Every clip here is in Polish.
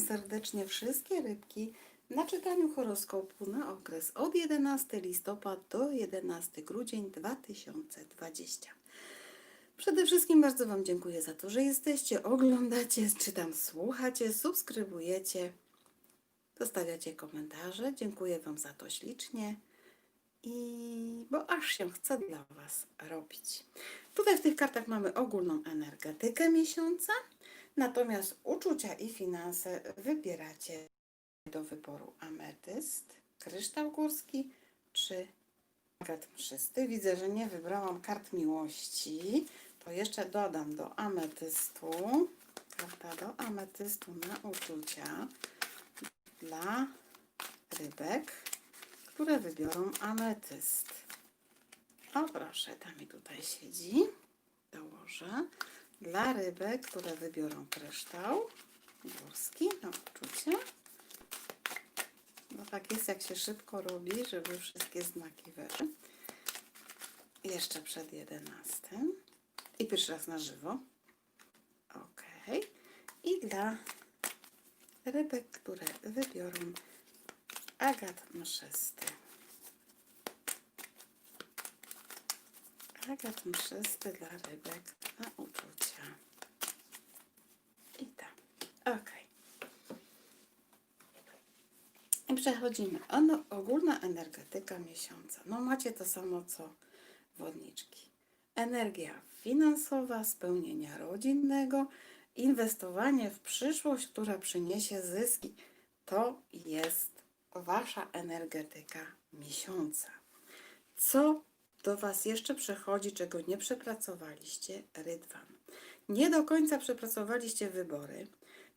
serdecznie wszystkie rybki na czytaniu horoskopu na okres od 11 listopad do 11 grudzień 2020. Przede wszystkim bardzo Wam dziękuję za to, że jesteście, oglądacie, czy tam słuchacie, subskrybujecie, zostawiacie komentarze. Dziękuję Wam za to ślicznie. I bo aż się chce dla Was robić. Tutaj w tych kartach mamy ogólną energetykę miesiąca, natomiast uczucia i finanse wybieracie do wyboru ametyst, kryształ górski czy agat mszysty. Widzę, że nie wybrałam kart miłości. To jeszcze dodam do ametystu. Karta do ametystu na uczucia dla rybek, które wybiorą ametyst. O proszę, tam mi tutaj siedzi. Dołożę. Dla rybek, które wybiorą kryształ górski na uczucie. No tak jest, jak się szybko robi, żeby wszystkie znaki weszły. Jeszcze przed 11. I pierwszy raz na żywo. Ok. I dla rybek, które wybiorą agat mszysty. Agat mszysty dla rybek na uczucia. I tak. Ok. I przechodzimy. Ono, ogólna energetyka miesiąca. No macie to samo co wodniczki. Energia finansowa, spełnienia rodzinnego, inwestowanie w przyszłość, która przyniesie zyski. To jest wasza energetyka miesiąca. Co do was jeszcze przychodzi, czego nie przepracowaliście? Rydwan. Nie do końca przepracowaliście wybory.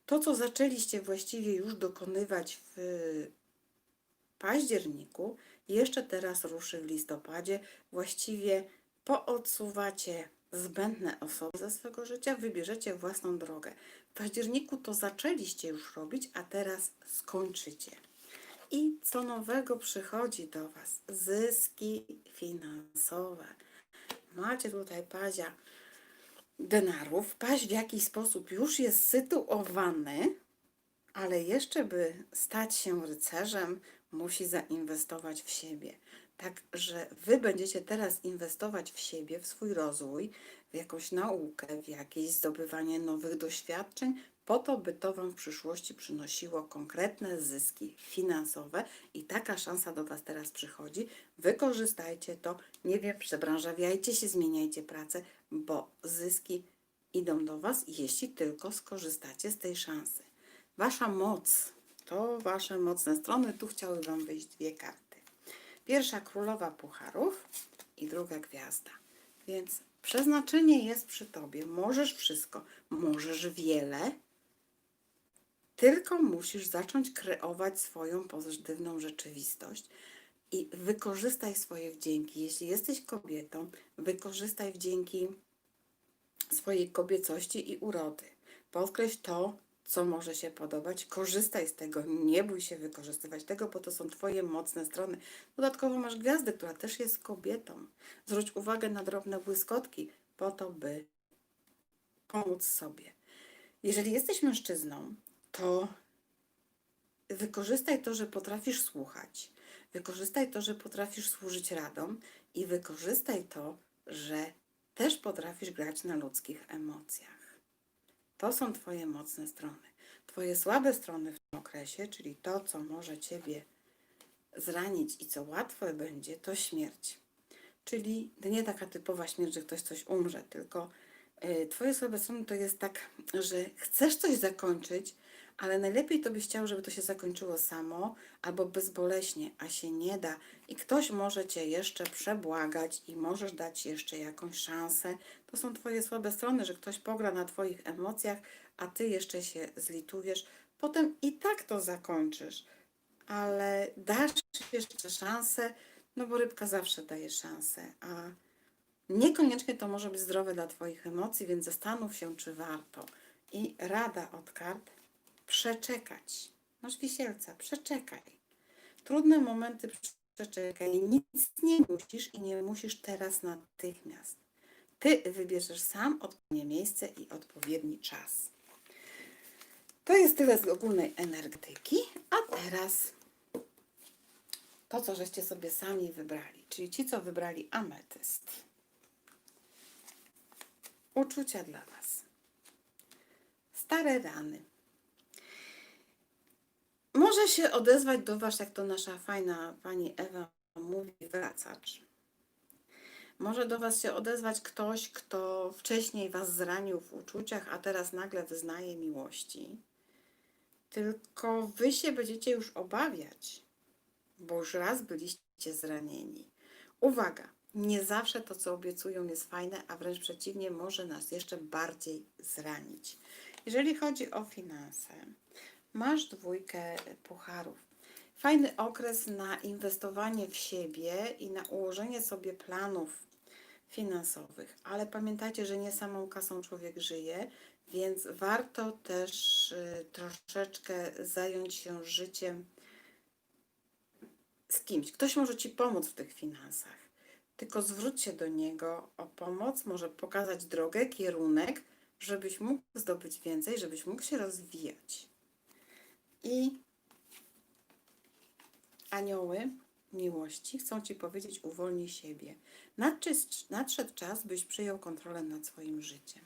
To, co zaczęliście właściwie już dokonywać w październiku, jeszcze teraz ruszy w listopadzie. Właściwie poodsuwacie zbędne osoby ze swego życia, wybierzecie własną drogę. W październiku to zaczęliście już robić, a teraz skończycie. I co nowego przychodzi do Was? Zyski finansowe. Macie tutaj pazia denarów. Paź w jakiś sposób już jest sytuowany, ale jeszcze by stać się rycerzem, musi zainwestować w siebie. Także wy będziecie teraz inwestować w siebie, w swój rozwój, w jakąś naukę, w jakieś zdobywanie nowych doświadczeń, po to, by to Wam w przyszłości przynosiło konkretne zyski finansowe i taka szansa do Was teraz przychodzi. Wykorzystajcie to, nie wiem, przebranżawiajcie się, zmieniajcie pracę, bo zyski idą do Was, jeśli tylko skorzystacie z tej szansy. Wasza moc to Wasze mocne strony. Tu chciały Wam wyjść dwie karty. Pierwsza królowa pucharów i druga gwiazda. Więc przeznaczenie jest przy Tobie. Możesz wszystko, możesz wiele, tylko musisz zacząć kreować swoją pozytywną rzeczywistość i wykorzystaj swoje wdzięki. Jeśli jesteś kobietą, wykorzystaj wdzięki swojej kobiecości i urody. Podkreśl to, co może się podobać. Korzystaj z tego, nie bój się wykorzystywać tego, bo to są Twoje mocne strony. Dodatkowo masz gwiazdę, która też jest kobietą. Zwróć uwagę na drobne błyskotki, po to, by pomóc sobie. Jeżeli jesteś mężczyzną, to wykorzystaj to, że potrafisz słuchać. Wykorzystaj to, że potrafisz służyć radom i wykorzystaj to, że też potrafisz grać na ludzkich emocjach. To są Twoje mocne strony. Twoje słabe strony w tym okresie, czyli to, co może Ciebie zranić i co łatwe będzie, to śmierć. Czyli nie taka typowa śmierć, że ktoś coś umrze, tylko y, Twoje słabe strony to jest tak, że chcesz coś zakończyć, ale najlepiej to byś chciał, żeby to się zakończyło samo albo bezboleśnie, a się nie da. I ktoś może Cię jeszcze przebłagać i możesz dać jeszcze jakąś szansę. To są Twoje słabe strony, że ktoś pogra na Twoich emocjach, a Ty jeszcze się zlitujesz. Potem i tak to zakończysz, ale dasz jeszcze szansę, no bo rybka zawsze daje szansę, a niekoniecznie to może być zdrowe dla Twoich emocji, więc zastanów się, czy warto. I rada od kart przeczekać. Masz wisielca, przeczekaj. Trudne momenty przeczekaj. Nic nie musisz i nie musisz teraz natychmiast. Ty wybierzesz sam odpowiednie miejsce i odpowiedni czas. To jest tyle z ogólnej energetyki, a teraz to, co żeście sobie sami wybrali, czyli ci, co wybrali ametyst. Uczucia dla Was. Stare rany. Może się odezwać do Was, jak to nasza fajna pani Ewa mówi, wracacz. Może do Was się odezwać ktoś, kto wcześniej Was zranił w uczuciach, a teraz nagle wyznaje miłości. Tylko Wy się będziecie już obawiać, bo już raz byliście zranieni. Uwaga, nie zawsze to, co obiecują, jest fajne, a wręcz przeciwnie, może nas jeszcze bardziej zranić. Jeżeli chodzi o finanse, masz dwójkę pucharów. Fajny okres na inwestowanie w siebie i na ułożenie sobie planów finansowych, ale pamiętajcie, że nie samą kasą człowiek żyje, więc warto też y, troszeczkę zająć się życiem z kimś. Ktoś może Ci pomóc w tych finansach, tylko zwróć się do niego o pomoc, może pokazać drogę, kierunek, żebyś mógł zdobyć więcej, żebyś mógł się rozwijać. I anioły miłości chcą Ci powiedzieć, uwolnij siebie. Nadszedł czas, byś przyjął kontrolę nad swoim życiem.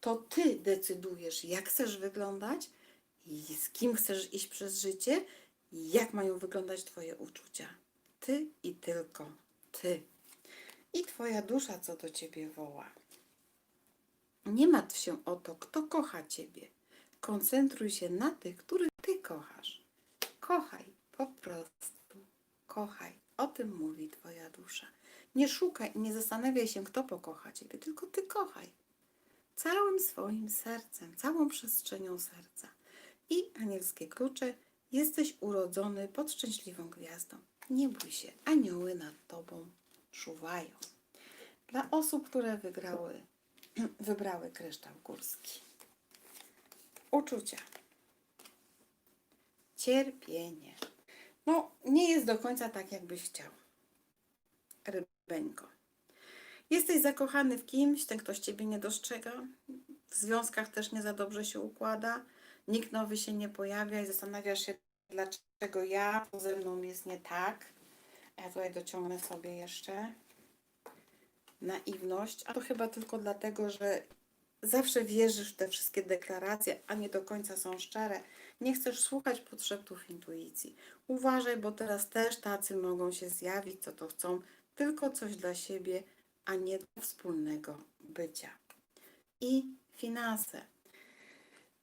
To Ty decydujesz, jak chcesz wyglądać z kim chcesz iść przez życie jak mają wyglądać Twoje uczucia. Ty i tylko Ty. I Twoja dusza, co do Ciebie woła. Nie martw się o to, kto kocha Ciebie. Koncentruj się na tych, których Kochasz. Kochaj, po prostu kochaj. O tym mówi Twoja dusza. Nie szukaj i nie zastanawiaj się, kto pokocha Ciebie, tylko Ty kochaj. Całym swoim sercem, całą przestrzenią serca. I anielskie klucze, jesteś urodzony pod szczęśliwą gwiazdą. Nie bój się, anioły nad Tobą czuwają. Dla osób, które wygrały, wybrały kryształ górski. Uczucia. Cierpienie. No, nie jest do końca tak, jakbyś chciał. Rybeńko. Jesteś zakochany w kimś, ten ktoś ciebie nie dostrzega. W związkach też nie za dobrze się układa. Nikt nowy się nie pojawia i zastanawiasz się, dlaczego ja, to ze mną jest nie tak. Ja tutaj dociągnę sobie jeszcze naiwność, a to chyba tylko dlatego, że zawsze wierzysz w te wszystkie deklaracje, a nie do końca są szczere. Nie chcesz słuchać podszeptów intuicji. Uważaj, bo teraz też tacy mogą się zjawić, co to chcą, tylko coś dla siebie, a nie dla wspólnego bycia. I finanse.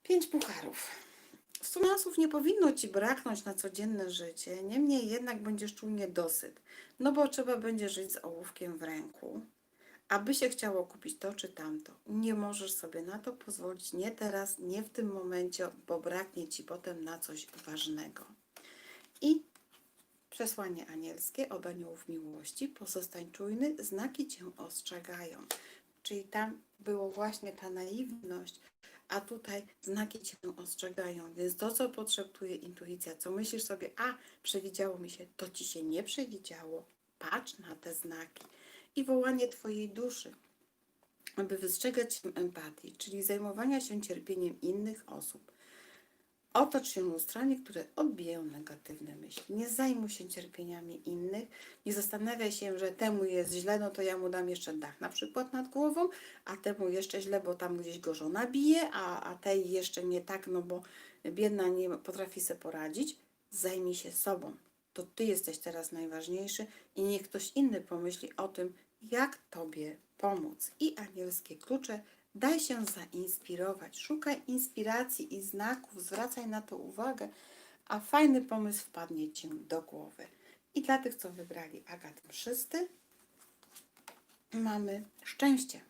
Pięć pucharów. Finansów nie powinno Ci braknąć na codzienne życie, niemniej jednak będziesz czuł niedosyt, no bo trzeba będzie żyć z ołówkiem w ręku, aby się chciało kupić to czy tamto. Nie możesz sobie na to pozwolić, nie teraz, nie w tym momencie, bo braknie Ci potem na coś ważnego. I przesłanie anielskie od aniołów miłości, pozostań czujny, znaki Cię ostrzegają. Czyli tam było właśnie ta naiwność, a tutaj znaki Cię ostrzegają. Więc to, co potrzebuje intuicja, co myślisz sobie, a przewidziało mi się, to Ci się nie przewidziało. Patrz na te znaki. I wołanie Twojej duszy, aby wystrzegać się empatii, czyli zajmowania się cierpieniem innych osób. Otocz się lustrami, które odbijają negatywne myśli. Nie zajmuj się cierpieniami innych. Nie zastanawiaj się, że temu jest źle, no to ja mu dam jeszcze dach na przykład nad głową, a temu jeszcze źle, bo tam gdzieś go żona bije, a, a tej jeszcze nie tak, no bo biedna nie potrafi sobie poradzić. Zajmij się sobą. To ty jesteś teraz najważniejszy i niech ktoś inny pomyśli o tym, jak tobie pomóc. I anielskie klucze Daj się zainspirować, szukaj inspiracji i znaków, zwracaj na to uwagę, a fajny pomysł wpadnie Ci do głowy. I dla tych, co wybrali Agat Mszysty, mamy szczęście.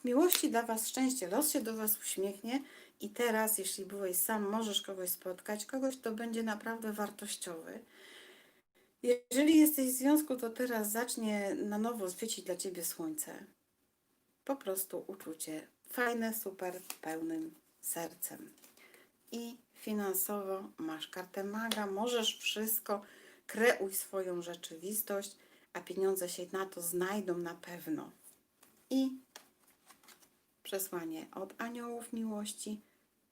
W miłości dla Was szczęście, los się do Was uśmiechnie i teraz, jeśli byłeś sam, możesz kogoś spotkać, kogoś, kto będzie naprawdę wartościowy. Jeżeli jesteś w związku, to teraz zacznie na nowo świecić dla Ciebie słońce. Po prostu uczucie fajne, super, pełnym sercem. I finansowo masz kartę maga, możesz wszystko, kreuj swoją rzeczywistość, a pieniądze się na to znajdą na pewno. I przesłanie od aniołów miłości.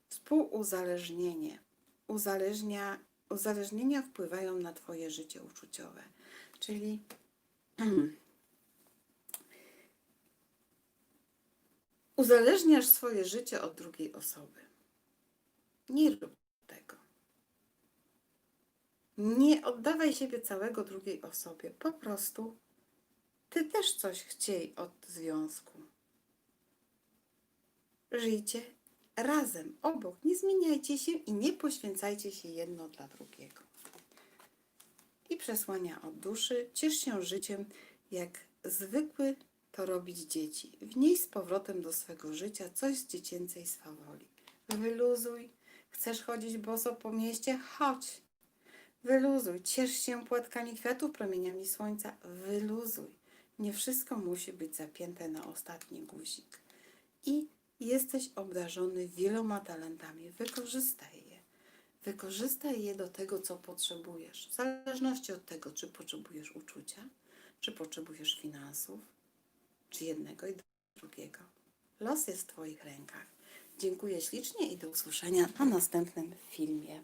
Współuzależnienie. Uzależnia, uzależnienia wpływają na Twoje życie uczuciowe. Czyli uzależniasz swoje życie od drugiej osoby. Nie rób tego. Nie oddawaj siebie całego drugiej osobie. Po prostu ty też coś chciej od związku. Żyjcie razem, obok. Nie zmieniajcie się i nie poświęcajcie się jedno dla drugiego. I przesłania od duszy. Ciesz się życiem, jak zwykły to robić dzieci. Wnieś z powrotem do swego życia coś z dziecięcej swawoli. Wyluzuj. Chcesz chodzić boso po mieście? Chodź. Wyluzuj. Ciesz się płatkami kwiatów, promieniami słońca? Wyluzuj. Nie wszystko musi być zapięte na ostatni guzik. I jesteś obdarzony wieloma talentami. Wykorzystaj je. Wykorzystaj je do tego, co potrzebujesz. W zależności od tego, czy potrzebujesz uczucia, czy potrzebujesz finansów, czy jednego i drugiego. Los jest w Twoich rękach. Dziękuję ślicznie i do usłyszenia na następnym filmie.